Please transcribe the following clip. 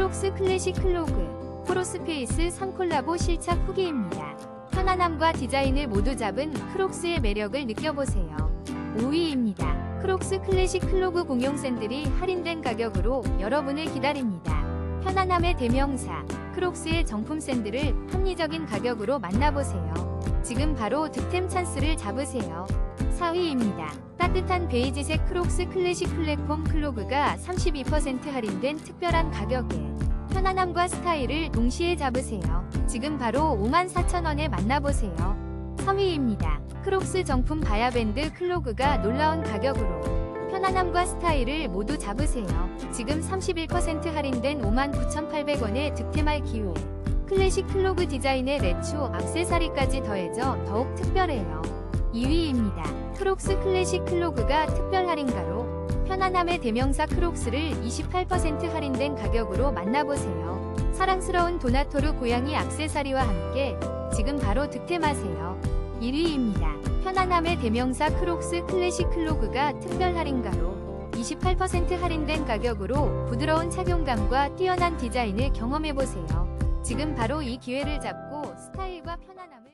크록스 클래식 클로그, 프로스페이스 3콜라보 실착 후기입니다. 편안함과 디자인을 모두 잡은 크록스의 매력을 느껴보세요. 5위입니다. 크록스 클래식 클로그 공용 샌들이 할인된 가격으로 여러분을 기다립니다. 편안함의 대명사, 크록스의 정품 샌들을 합리적인 가격으로 만나보세요. 지금 바로 득템 찬스를 잡으세요. 4위입니다. 따뜻한 베이지색 크록스 클래식 플랫폼 클로그가 32% 할인된 특별한 가격에 편안함과 스타일을 동시에 잡으세요. 지금 바로 54,000원에 만나보세요. 3위입니다. 크록스 정품 바야밴드 클로그가 놀라운 가격으로 편안함과 스타일을 모두 잡으세요. 지금 31% 할인된 59,800원에 득템할 기회. 클래식 클로그 디자인의 레초 악세사리까지 더해져 더욱 특별해요. 2위입니다. 크록스 클래식 클로그가 특별 할인가로 편안함의 대명사 크록스를 28% 할인된 가격으로 만나보세요. 사랑스러운 도나토르 고양이 악세사리와 함께 지금 바로 득템하세요. 1위입니다. 편안함의 대명사 크록스 클래식 클로그가 특별 할인가로 28% 할인된 가격으로 부드러운 착용감과 뛰어난 디자인을 경험해보세요. 지금 바로 이 기회를 잡고 스타일과 편안함을